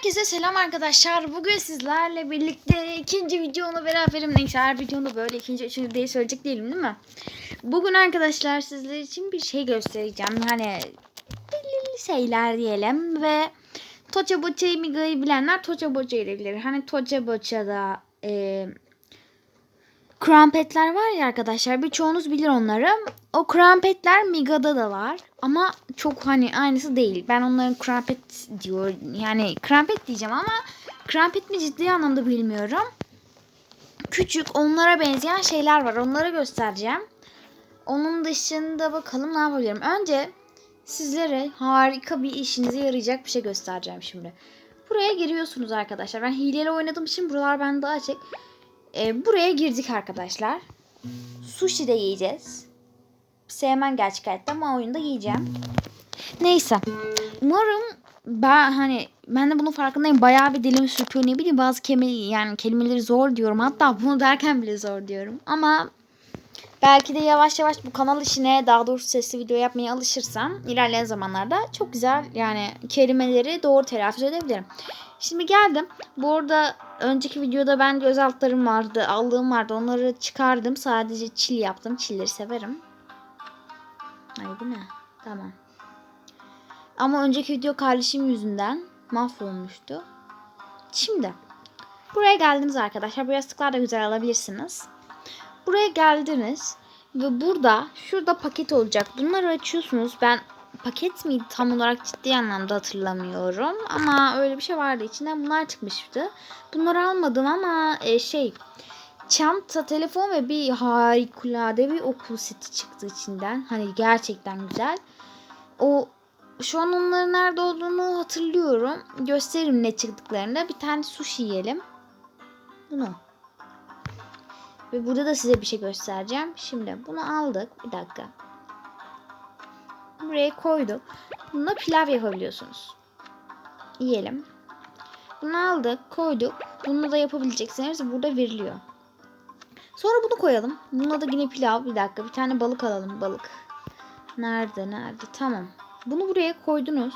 Herkese selam arkadaşlar. Bugün sizlerle birlikte ikinci videonu beraberim. Neyse her videonu böyle ikinci, üçüncü diye söyleyecek değilim değil mi? Bugün arkadaşlar sizler için bir şey göstereceğim. Hani belirli şeyler diyelim ve Toça Boça'yı Miga'yı bilenler Toça Boça'yı da bilir. Hani Toça Boça'da e, krampetler var ya arkadaşlar. Birçoğunuz bilir onları. O krampetler Miga'da da var. Ama çok hani aynısı değil. Ben onların krampet diyor. Yani krampet diyeceğim ama krampet mi ciddi anlamda bilmiyorum. Küçük onlara benzeyen şeyler var. Onları göstereceğim. Onun dışında bakalım ne yapabilirim. Önce sizlere harika bir işinize yarayacak bir şey göstereceğim şimdi. Buraya giriyorsunuz arkadaşlar. Ben hileyle oynadığım için buralar bende açık. Ee, buraya girdik arkadaşlar. Sushi de yiyeceğiz. Sevmem gerçek hayatta ama oyunda yiyeceğim. Neyse. Umarım ben hani ben de bunun farkındayım. Bayağı bir dilim sürtüyor ne bileyim bazı kelime yani kelimeleri zor diyorum. Hatta bunu derken bile zor diyorum. Ama belki de yavaş yavaş bu kanal işine daha doğrusu sesli video yapmaya alışırsam ilerleyen zamanlarda çok güzel yani kelimeleri doğru telaffuz edebilirim. Şimdi geldim. Bu arada önceki videoda ben göz altlarım vardı, aldığım vardı. Onları çıkardım. Sadece çil yaptım. Çilleri severim. Ay bu ne? Tamam. Ama önceki video kardeşim yüzünden mahvolmuştu. Şimdi buraya geldiniz arkadaşlar. Bu yastıklar da güzel alabilirsiniz. Buraya geldiniz ve burada şurada paket olacak. Bunları açıyorsunuz. Ben paket miydi tam olarak ciddi anlamda hatırlamıyorum. Ama öyle bir şey vardı. İçinden bunlar çıkmıştı. Bunları almadım ama e, şey çanta, telefon ve bir harikulade bir okul seti çıktı içinden. Hani gerçekten güzel. O şu an onların nerede olduğunu hatırlıyorum. Gösteririm ne çıktıklarında. Bir tane sushi yiyelim. Bunu. Ve burada da size bir şey göstereceğim. Şimdi bunu aldık. Bir dakika. Buraya koyduk. Bununla pilav yapabiliyorsunuz. Yiyelim. Bunu aldık, koyduk. Bunu da yapabileceksiniz. Burada veriliyor. Sonra bunu koyalım. Bununla da yine pilav. Bir dakika. Bir tane balık alalım. Balık. Nerede? Nerede? Tamam. Bunu buraya koydunuz.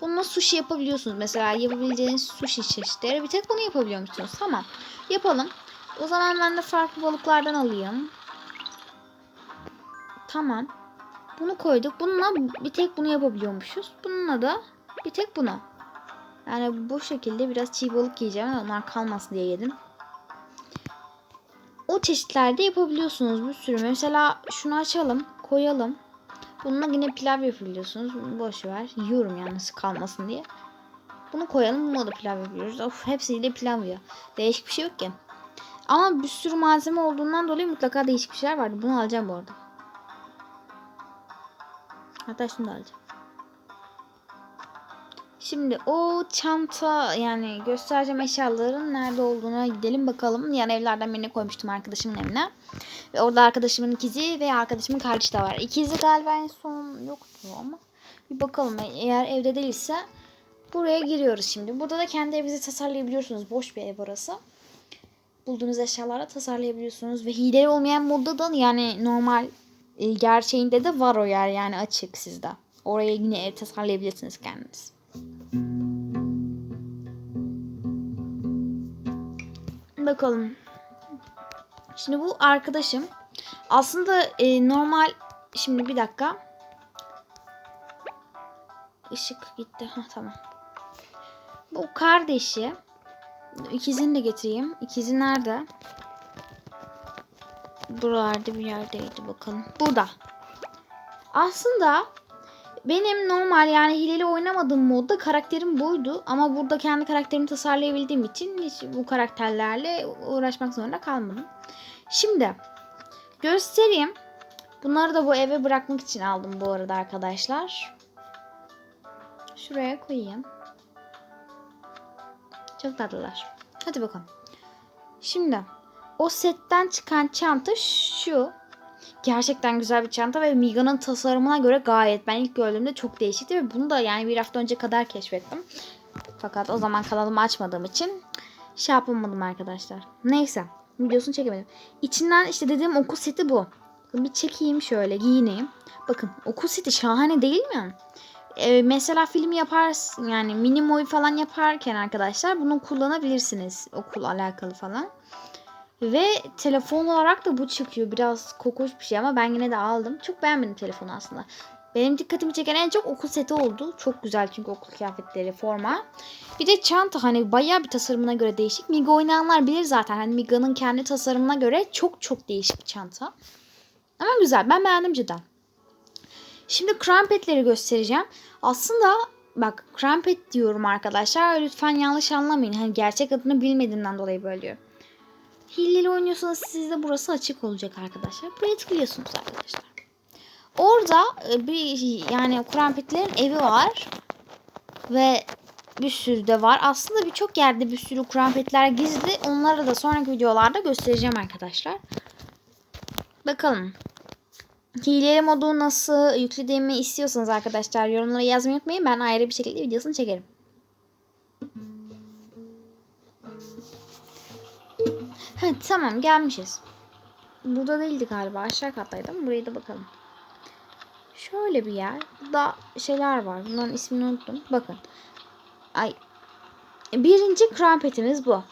Bununla sushi yapabiliyorsunuz. Mesela yapabileceğiniz sushi çeşitleri. Bir tek bunu yapabiliyor musunuz? Tamam. Yapalım. O zaman ben de farklı balıklardan alayım. Tamam. Bunu koyduk. Bununla bir tek bunu yapabiliyormuşuz. Bununla da bir tek bunu. Yani bu şekilde biraz çiğ balık yiyeceğim. Onlar kalmasın diye yedim. O çeşitlerde yapabiliyorsunuz bir sürü. Mesela şunu açalım. Koyalım. Bununla yine pilav yapabiliyorsunuz. Boş ver. Yiyorum nasıl kalmasın diye. Bunu koyalım. Bununla da pilav yapıyoruz. Of hepsiyle pilav ya. Değişik bir şey yok ki. Ama bir sürü malzeme olduğundan dolayı mutlaka değişik bir şeyler vardı. Bunu alacağım bu arada. Hatta da alacağım. Şimdi o çanta yani göstereceğim eşyaların nerede olduğuna gidelim bakalım. Yani evlerden birine koymuştum arkadaşımın evine. Ve orada arkadaşımın ikizi ve arkadaşımın kardeşi de var. İkizi galiba en son yoktu ama. Bir bakalım eğer evde değilse buraya giriyoruz şimdi. Burada da kendi evinizi tasarlayabiliyorsunuz. Boş bir ev orası. Bulduğunuz eşyalarla tasarlayabiliyorsunuz. Ve hile olmayan modda da yani normal e, gerçeğinde de var o yer yani açık sizde. Oraya yine ev tasarlayabilirsiniz kendiniz. Bakalım. Şimdi bu arkadaşım. Aslında e, normal şimdi bir dakika. Işık gitti. Ha tamam. Bu kardeşi. İkizini de getireyim. İkizi nerede? Buralarda bir yerdeydi bakalım. Burada. Aslında benim normal yani hileli oynamadığım modda karakterim buydu. Ama burada kendi karakterimi tasarlayabildiğim için hiç bu karakterlerle uğraşmak zorunda kalmadım. Şimdi göstereyim. Bunları da bu eve bırakmak için aldım bu arada arkadaşlar. Şuraya koyayım. Çok tatlılar. Hadi bakalım. Şimdi o setten çıkan çanta şu. Gerçekten güzel bir çanta ve Miga'nın tasarımına göre gayet ben ilk gördüğümde çok değişikti ve bunu da yani bir hafta önce kadar keşfettim. Fakat o zaman kanalımı açmadığım için şey yapamadım arkadaşlar. Neyse videosunu çekemedim. İçinden işte dediğim okul seti bu. Bir çekeyim şöyle giyineyim. Bakın okul seti şahane değil mi? Ee, mesela film yaparsın yani minimoy falan yaparken arkadaşlar bunu kullanabilirsiniz. Okul alakalı falan. Ve telefon olarak da bu çıkıyor. Biraz kokoş bir şey ama ben yine de aldım. Çok beğenmedim telefonu aslında. Benim dikkatimi çeken en çok okul seti oldu. Çok güzel çünkü okul kıyafetleri, forma. Bir de çanta hani bayağı bir tasarımına göre değişik. Miga oynayanlar bilir zaten. Hani Miga'nın kendi tasarımına göre çok çok değişik bir çanta. Ama güzel. Ben beğendim cidden. Şimdi crumpetleri göstereceğim. Aslında bak crumpet diyorum arkadaşlar. Lütfen yanlış anlamayın. Hani gerçek adını bilmediğimden dolayı böyle diyorum. Hileli oynuyorsanız sizde burası açık olacak arkadaşlar. Buraya tıklıyorsunuz arkadaşlar. Orada e, bir yani Kurampetlerin evi var. Ve bir sürü de var. Aslında birçok yerde bir sürü kurampetler gizli. Onları da sonraki videolarda göstereceğim arkadaşlar. Bakalım. Hileli modu nasıl yüklediğimi istiyorsanız arkadaşlar yorumlara yazmayı unutmayın. Ben ayrı bir şekilde videosunu çekerim. Ha, tamam gelmişiz. Burada değildi galiba. Aşağı kattaydım. Buraya da bakalım. Şöyle bir yer. Burada şeyler var. Bunların ismini unuttum. Bakın. Ay. Birinci krampetimiz bu.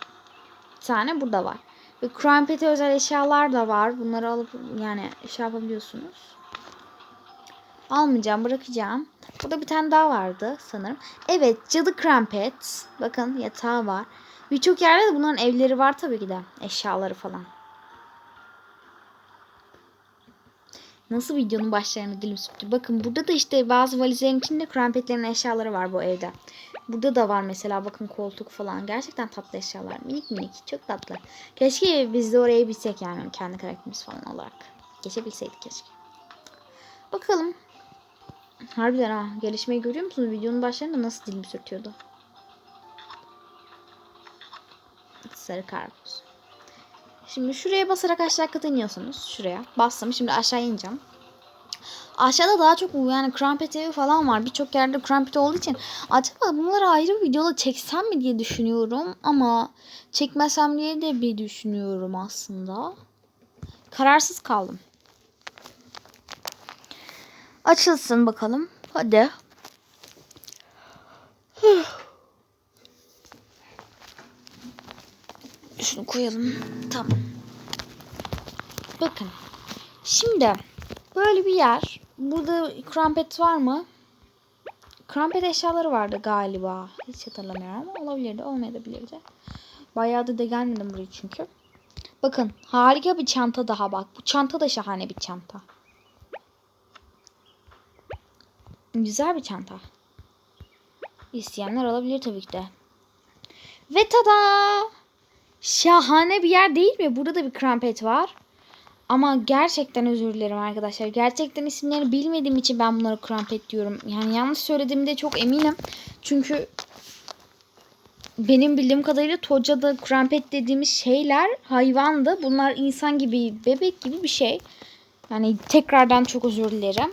Bir tane burada var. Ve krampete özel eşyalar da var. Bunları alıp yani şey yapabiliyorsunuz. Almayacağım bırakacağım. Burada bir tane daha vardı sanırım. Evet cadı krampet. Bakın yatağı var. Birçok yerde de bunların evleri var tabii ki de. Eşyaları falan. Nasıl videonun başlarını dilim sürttü. Bakın burada da işte bazı valizlerin içinde krampetlerin eşyaları var bu evde. Burada da var mesela bakın koltuk falan. Gerçekten tatlı eşyalar. Minik minik. Çok tatlı. Keşke biz de oraya bilsek yani kendi karakterimiz falan olarak. Geçebilseydik keşke. Bakalım. Harbiden ha. Gelişmeyi görüyor musunuz? Videonun başlarında nasıl dilim sürtüyordu. Sarı karpuz. Şimdi şuraya basarak aşağı kata iniyorsunuz. Şuraya. Bastım. Şimdi aşağı ineceğim. Aşağıda daha çok yani krampet evi falan var. Birçok yerde krampet olduğu için acaba bunları ayrı bir videoda çeksem mi diye düşünüyorum. Ama çekmesem diye de bir düşünüyorum aslında. Kararsız kaldım. Açılsın bakalım. Hadi. Şunu koyalım. Tamam. Bakın. Şimdi böyle bir yer. Burada krampet var mı? Krampet eşyaları vardı galiba. Hiç hatırlamıyorum ama olabilirdi. Olmayabilirdi. Bayağı da gelmedim buraya çünkü. Bakın harika bir çanta daha bak. Bu çanta da şahane bir çanta. Güzel bir çanta. İsteyenler alabilir tabii ki de. Ve tada! Şahane bir yer değil mi? Burada da bir krampet var. Ama gerçekten özür dilerim arkadaşlar. Gerçekten isimlerini bilmediğim için ben bunları krampet diyorum. Yani yanlış söylediğimde çok eminim. Çünkü benim bildiğim kadarıyla Toca'da krampet dediğimiz şeyler hayvandı. Bunlar insan gibi, bebek gibi bir şey. Yani tekrardan çok özür dilerim.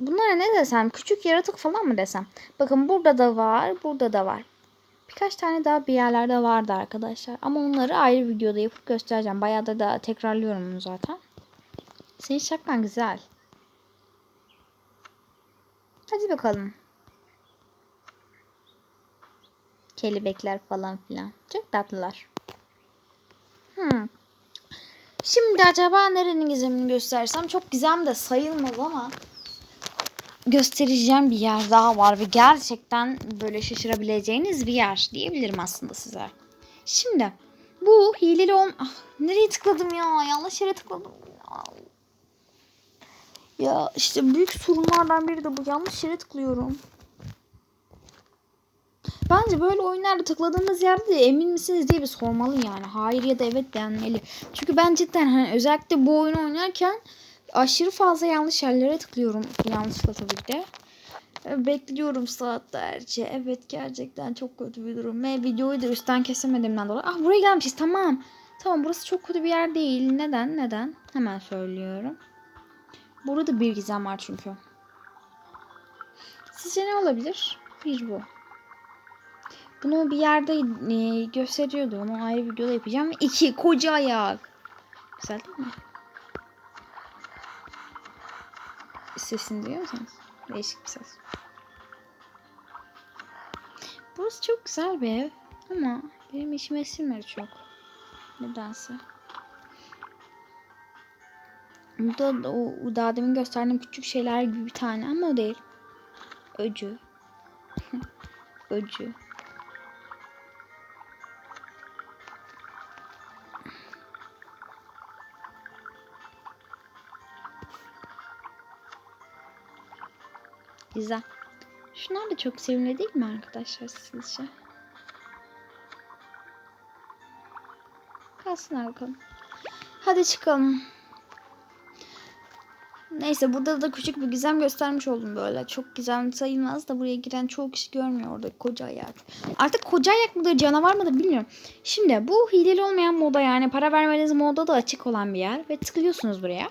Bunlara ne desem? Küçük yaratık falan mı desem? Bakın burada da var, burada da var. Birkaç tane daha bir yerlerde vardı arkadaşlar. Ama onları ayrı videoda yapıp göstereceğim. Bayağı da, da tekrarlıyorum onu zaten. Senin şapkan güzel. Hadi bakalım. Kelebekler falan filan. Çok tatlılar. Hmm. Şimdi acaba nerenin gizemini göstersem çok gizem de sayılmaz ama göstereceğim bir yer daha var ve gerçekten böyle şaşırabileceğiniz bir yer diyebilirim aslında size. Şimdi bu hileli ol... Ah, nereye tıkladım ya? Yanlış yere tıkladım. Ya işte büyük sorunlardan biri de bu. Yanlış yere tıklıyorum. Bence böyle oyunlarda tıkladığımız yerde emin misiniz diye bir sormalı yani. Hayır ya da evet denmeli. Çünkü ben cidden hani özellikle bu oyunu oynarken aşırı fazla yanlış yerlere tıklıyorum. Yanlışlıkla tabii ki de. Bekliyorum saatlerce. Evet gerçekten çok kötü bir durum. Ve videoyu da üstten kesemediğimden dolayı. Ah buraya gelmişiz tamam. Tamam burası çok kötü bir yer değil. Neden? Neden? Hemen söylüyorum. Burada bir gizem var çünkü. Sizce ne olabilir? Bir bu. Bunu bir yerde e, gösteriyordu. Onu ayrı videoda yapacağım. İki koca ayak. Güzel değil mi? sesini duyuyor musunuz? Değişik bir ses. Burası çok güzel bir ev ama benim işime sinmedi çok. Nedense. Burada da o daha demin gösterdiğim küçük şeyler gibi bir tane ama o değil. Öcü. Öcü. Güzel. Şunlar da çok sevimli değil mi arkadaşlar sizce? Kalsınlar bakalım. Hadi çıkalım. Neyse burada da küçük bir gizem göstermiş oldum böyle. Çok gizem sayılmaz da buraya giren çoğu kişi görmüyor orada koca ayak. Artık koca ayak mıdır canavar mıdır bilmiyorum. Şimdi bu hileli olmayan moda yani para vermeniz moda da açık olan bir yer. Ve tıklıyorsunuz buraya.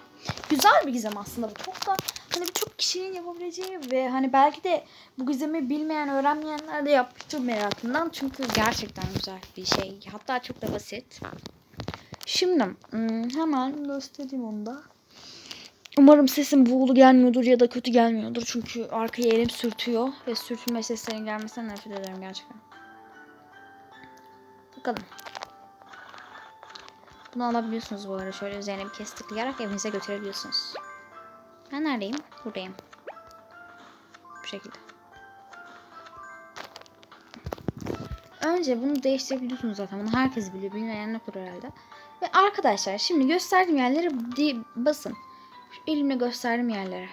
Güzel bir gizem aslında bu. Çok da hani birçok kişinin yapabileceği ve hani belki de bu gizemi bilmeyen öğrenmeyenler de yapmıştır merakından. Çünkü gerçekten güzel bir şey. Hatta çok da basit. Şimdi hmm, hemen göstereyim onu da. Umarım sesim buğulu gelmiyordur ya da kötü gelmiyordur. Çünkü arkaya elim sürtüyor ve sürtünme seslerinin gelmesinden nefret ederim gerçekten. Bakalım. Bunu alabiliyorsunuz bu arada. Şöyle üzerine bir kez tıklayarak evinize götürebiliyorsunuz. Ben neredeyim? Buradayım. Bu şekilde. Önce bunu değiştirebiliyorsunuz zaten. Bunu herkes biliyor. Bilmeyen okur herhalde. Ve arkadaşlar şimdi gösterdiğim yerlere basın. Şu elimle gösterdiğim yerlere.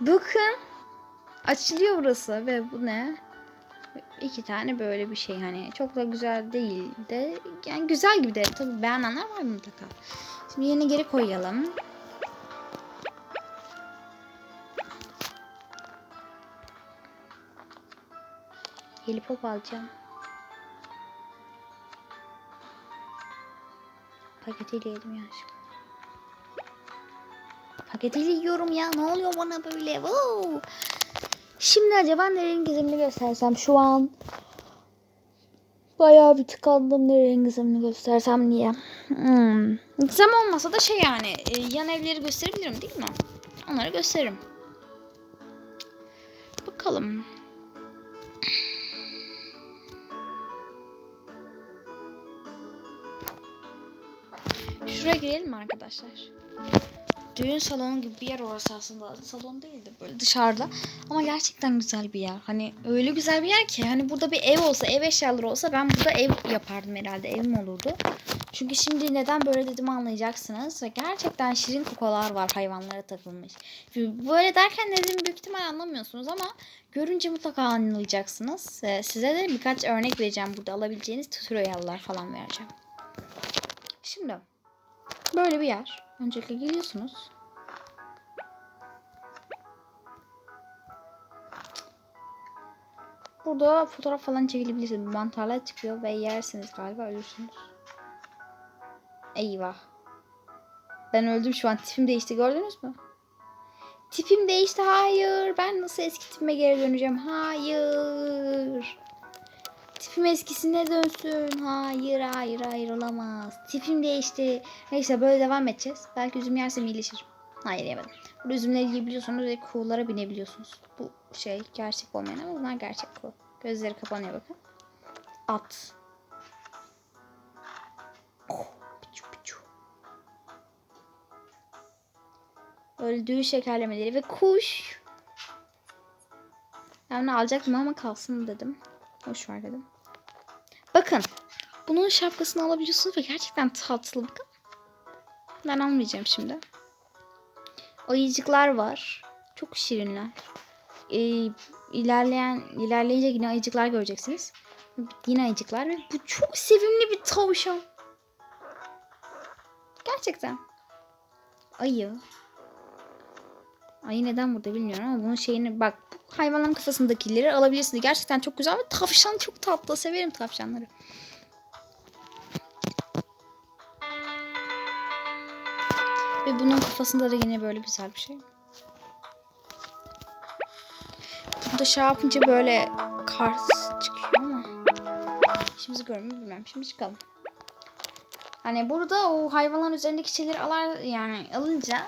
Bakın. Açılıyor burası ve bu ne? İki tane böyle bir şey hani çok da güzel değil de yani güzel gibi de tabii beğenenler var mutlaka. Şimdi yerine geri koyalım. Helipop alacağım. Paketiyle yedim yanlışlıkla. Paketiyle yiyorum ya. Ne oluyor bana böyle? Wow. Şimdi acaba nerenin gizemini göstersem şu an bayağı bir tıkandım nerenin gizemini göstersem diye. Hmm. Gizem olmasa da şey yani e, yan evleri gösterebilirim değil mi? Onları gösteririm. Bakalım. Şuraya girelim arkadaşlar? Düğün salonu gibi bir yer orası aslında. Salon değil de böyle dışarıda. Ama gerçekten güzel bir yer. Hani öyle güzel bir yer ki. Hani burada bir ev olsa, ev eşyaları olsa ben burada ev yapardım herhalde. Evim olurdu. Çünkü şimdi neden böyle dedim anlayacaksınız. Ve gerçekten şirin kokular var hayvanlara takılmış. Böyle derken dediğimi büyük ihtimal anlamıyorsunuz ama görünce mutlaka anlayacaksınız. Ee, Size de birkaç örnek vereceğim burada alabileceğiniz tutorial'lar falan vereceğim. Şimdi böyle bir yer. Öncelikle geliyorsunuz. Burada fotoğraf falan çekilebilirsiniz. Mantarlar çıkıyor ve yersiniz galiba ölürsünüz. Eyvah. Ben öldüm şu an. Tipim değişti gördünüz mü? Tipim değişti. Hayır. Ben nasıl eski tipime geri döneceğim? Hayır. Tipim eskisine dönsün. Hayır hayır hayır olamaz. Tipim değişti. Neyse böyle devam edeceğiz. Belki üzüm yersem iyileşirim. Hayır yemedim. Burada üzümleri yiyebiliyorsunuz ve kuğulara binebiliyorsunuz. Bu şey gerçek olmayan ama bunlar gerçek kuğu. Gözleri kapanıyor bakın. At. Oh, düğün şekerlemeleri ve kuş. Ben bunu alacaktım ama kalsın dedim. Boş ver dedim. Bakın. Bunun şapkasını alabiliyorsunuz ve gerçekten tatlı. Bakın. Ben almayacağım şimdi. Ayıcıklar var. Çok şirinler. Ee, ilerleyen ilerleyince yine ayıcıklar göreceksiniz. Yine ayıcıklar ve bu çok sevimli bir tavşan. Gerçekten. Ayı. Ayı neden burada bilmiyorum ama bunun şeyini bak hayvanların kafasındakileri alabilirsiniz. Gerçekten çok güzel ve tavşan çok tatlı. Severim tavşanları. Ve bunun kafasında da yine böyle güzel bir şey. Burada şey yapınca böyle kar çıkıyor ama. İşimizi görmüyor bilmem. Şimdi çıkalım. Hani burada o hayvanların üzerindeki şeyleri alar yani alınca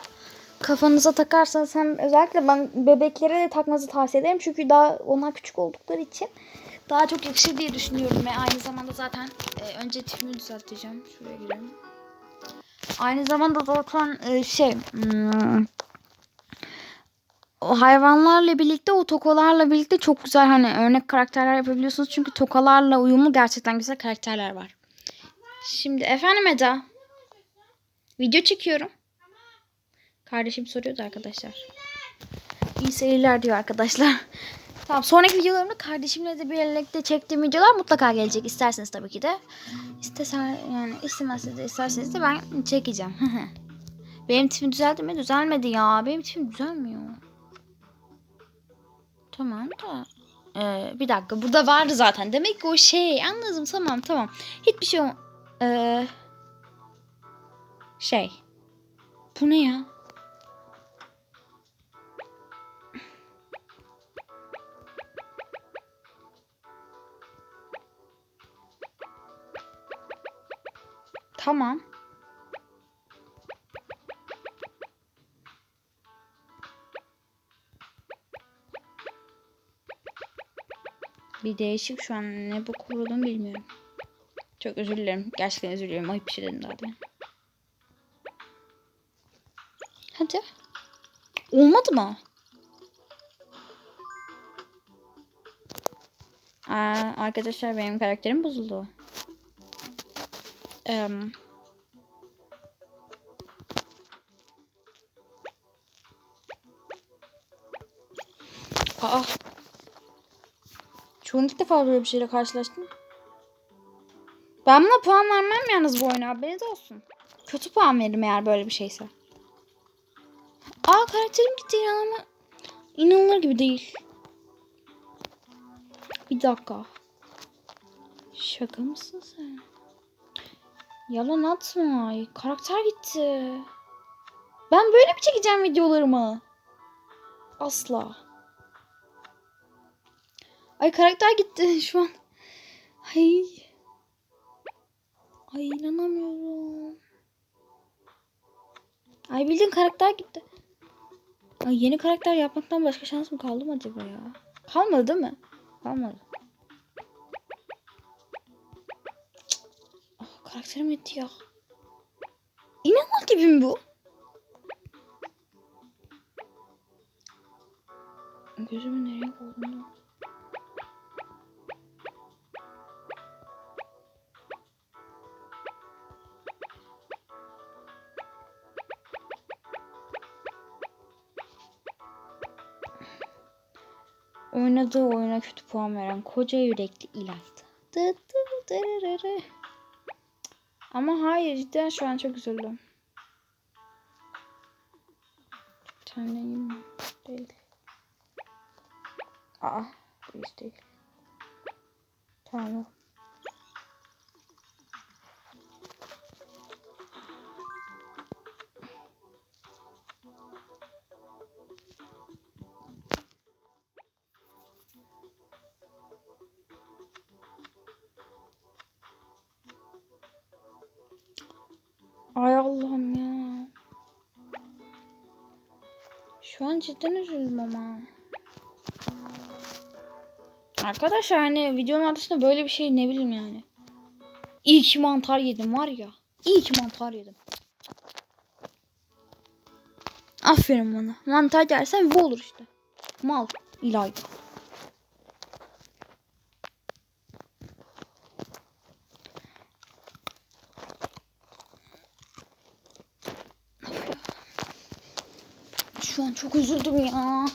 kafanıza takarsanız hem özellikle ben bebeklere de takmanızı tavsiye ederim. Çünkü daha onlar küçük oldukları için daha çok yakışır diye düşünüyorum ve aynı zamanda zaten e, önce tipimi düzelteceğim. Şuraya girelim. Aynı zamanda zaten e, şey hmm, o hayvanlarla birlikte o tokalarla birlikte çok güzel hani örnek karakterler yapabiliyorsunuz. Çünkü tokalarla uyumlu gerçekten güzel karakterler var. Şimdi efendim Eda. Video çekiyorum. Kardeşim soruyordu arkadaşlar. İyi seyirler diyor arkadaşlar. Tamam sonraki videolarımda kardeşimle de birlikte çektiğim videolar mutlaka gelecek. İsterseniz tabii ki de. İstesen yani istemezseniz de isterseniz de ben çekeceğim. Benim tipim düzeldi mi? Düzelmedi ya. Benim tipim düzelmiyor. Tamam da. Ee, bir dakika burada vardı zaten. Demek ki o şey anladım tamam tamam. Hiçbir şey Ee, şey. Bu ne ya? Tamam. Bir değişik şu an ne bu kurulum bilmiyorum. Çok özür dilerim. Gerçekten özür dilerim. Ayıp bir şey dedim demin. Hadi. Olmadı mı? Aa, arkadaşlar benim karakterim bozuldu. Em. Aa. An ilk defa böyle bir şeyle karşılaştım. Ben buna puan vermem yalnız bu oyuna haberiniz olsun. Kötü puan veririm eğer böyle bir şeyse. Aa karakterim gitti ya ama inanılır gibi değil. Bir dakika. Şaka mısın sen? Yalan atma. Karakter gitti. Ben böyle mi çekeceğim videolarımı? Asla. Ay karakter gitti şu an. Ay. Ay inanamıyorum. Ay bildiğin karakter gitti. Ay yeni karakter yapmaktan başka şans mı kaldı mı acaba ya? Kalmadı değil mi? Kalmadı. Karakterim gitti ya. İnanılmaz gibi mi bu? Gözümün nereye olduğunu. Oynadığı oyuna kötü puan veren koca yürekli İlayda. Dı dı dırırırı. Ama hayır cidden şu an çok üzüldüm. Bir tane yine değil. Aa değil. Tamam. Allah'ım ya. Şu an cidden üzüldüm ama. Arkadaşlar hani videonun adresinde böyle bir şey ne bileyim yani. İyi ki mantar yedim var ya. İyi mantar yedim. Aferin bana. Mantar yersen bu olur işte. Mal. İlayda. Şu an çok üzüldüm ya.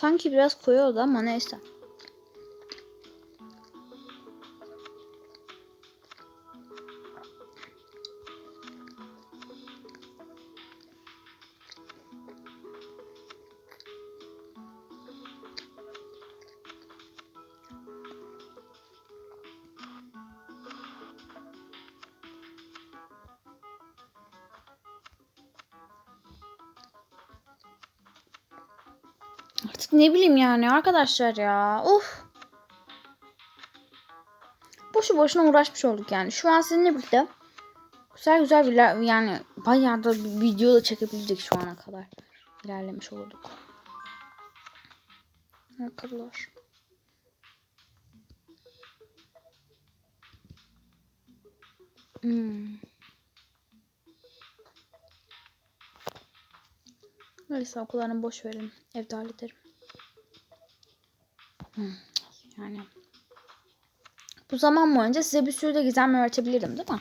Sanki biraz koyuyordu ama neyse. Artık ne bileyim yani arkadaşlar ya. Of. Boşu boşuna uğraşmış olduk yani. Şu an sizinle birlikte güzel güzel bir yani bayağı da bir video da çekebildik şu ana kadar. İlerlemiş olduk. Arkadaşlar. Hmm. Neyse okullarını boş verin. Evde hallederim. Yani bu zaman boyunca size bir sürü de gizem öğretebilirdim değil mi?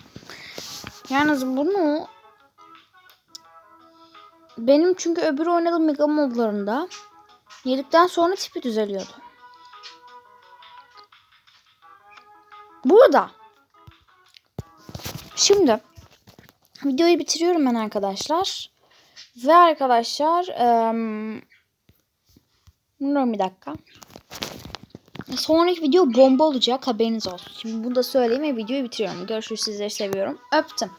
Yalnız bunu benim çünkü öbür oynadığım Mega Mob'larında yedikten sonra tipi düzeliyordu. Burada şimdi videoyu bitiriyorum ben arkadaşlar. Ve arkadaşlar um, bir dakika. Sonraki video bomba olacak haberiniz olsun. Şimdi bunu da söyleyeyim ve videoyu bitiriyorum. Görüşürüz sizleri seviyorum. Öptüm.